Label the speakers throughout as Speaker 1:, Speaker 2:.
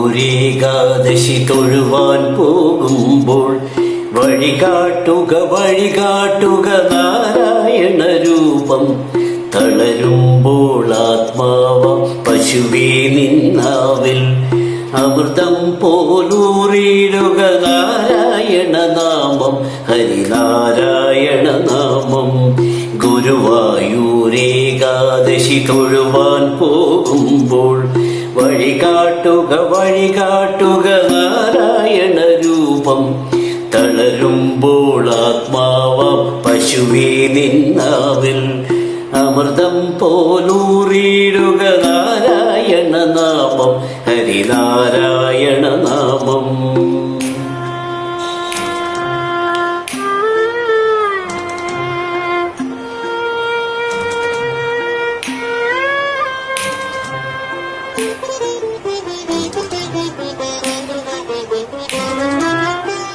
Speaker 1: ഗുരുവായൂരേകാദശി തൊഴുവാൻ പോകുമ്പോൾ വഴികാട്ടുക വഴികാട്ടുക നാരായണ രൂപം തളരുമ്പോൾ ആത്മാവ പശുവേ നിന്നാവിൽ അമൃതം പോലൂറിയിടുക നാരായണ നാമം ഹരിനാരായണ നാമം. ഗുരുവായൂരേകാദശി തൊഴുവാൻ പോകുമ്പോൾ വഴികാട്ടുക വഴികാട്ടുക നാരായണ രൂപം തളരുമ്പോൾ ആത്മാവ പശുവേ അമൃതം പോലൂറിയിടുക നാരായണ നാമം ഹരിനാരായണ നാമം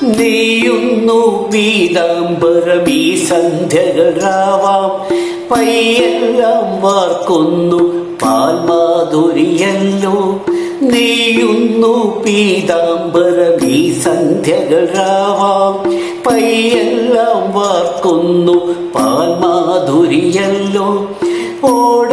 Speaker 1: നെയ്യുന്നു പീതാംബരം ഈ സന്ധ്യകളാവാം. പയ്യെല്ലാം വാർക്കുന്നു പാൽമാധുരിയല്ലോ. നെയ്യുന്നു പീതാംബരം ഈ സന്ധ്യകളാവാം. പയ്യെല്ലാം വാർക്കുന്നു പാൽമാധുരിയല്ലോ. ഓട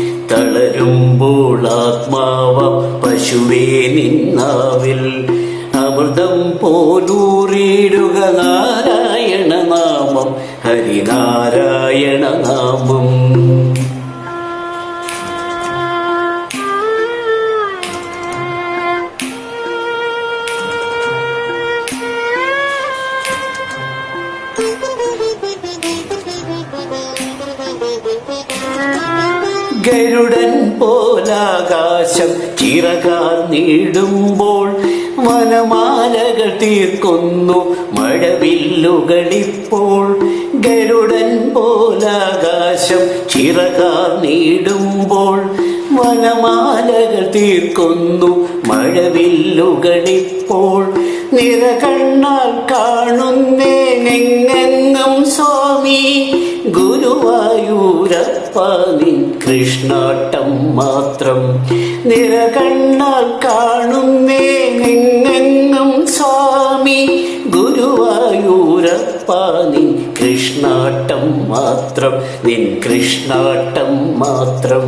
Speaker 1: തളരുമ്പോൾ ആത്മാവ പശുവേ നിന്നാവിൽ. അമൃതം പോലൂറിയിടുക നാരായണ നാമം ഹരിനാരായണ നാമം ഗരുഡൻ പോലാകാശം ചിറകാർ നീടുമ്പോൾ വനമാലകൾ തീർക്കുന്നു മഴവില്ലുകളിപ്പോൾ. ഗരുഡൻ പോലാകാശം ചിറകാർ നീടുമ്പോൾ വനമാലകൾ തീർക്കുന്നു മഴവില്ലുകളിപ്പോൾ. നിറകണ്ണാൽ കാണുന്നേനെങ്ങും സ്വാമി ഗുരുവായൂരപ്പാനി കൃഷ്ണാട്ടം മാത്രം. നിറകണ്ണാൽ കാണുന്നേനെങ്ങും സ്വാമി ഗുരുവായൂരപ്പാനി കൃഷ്ണാട്ടം മാത്രം. നിൻ കൃഷ്ണാട്ടം മാത്രം.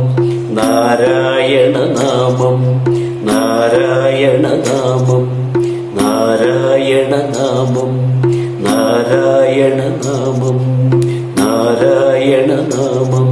Speaker 1: നാരായണ നാമം നാരായണ നാമം നാരായണ നാമം നാരായണ നാമം നാരായണ നാമം.